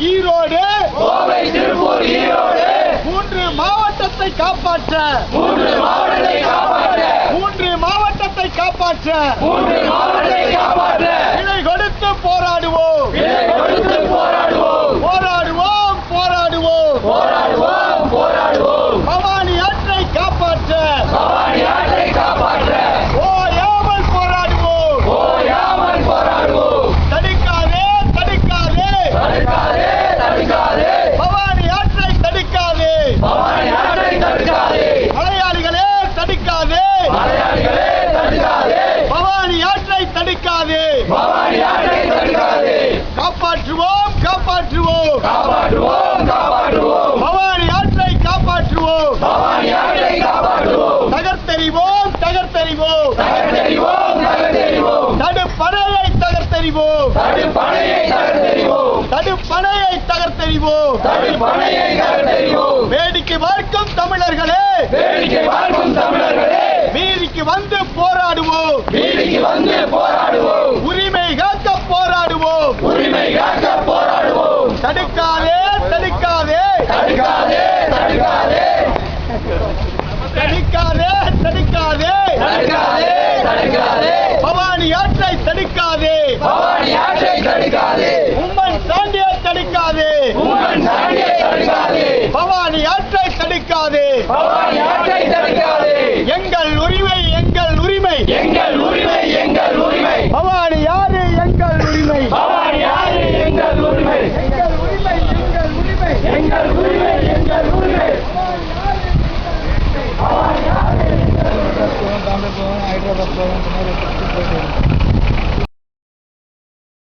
ஈரோடு. கோவை திருப்பூர் ஈரோடு. மூன்று மாவட்டத்தை காப்பாற்ற. மூன்று மாவட்டத்தை காப்பாற்ற. மூன்று மாவட்டத்தை காப்பாற்ற. மூன்று மாவட்டத்தை காப்பாற்ற. விலை கொடுத்து போராடுவோம். கண்டறிவோம் வேடிக்கை பார்க்கும் தமிழர்களே. தமிழர்களே. வீதிக்கு வந்து போராடுவோம். வந்து போராடுவோம். உரிமை காக்க போராடுவோம். உரிமை காக்க போராடுவோம். தடுக்காதே தடுக்காதே. தடுக்காதே தடுக்காதே. தடுக்காதே தடுக்காதே. தடுக்காதே தடுக்காதே. பவானி ஆற்றை தடுக்காதே. பவானி ஆற்றை தடுக்காதே. going to another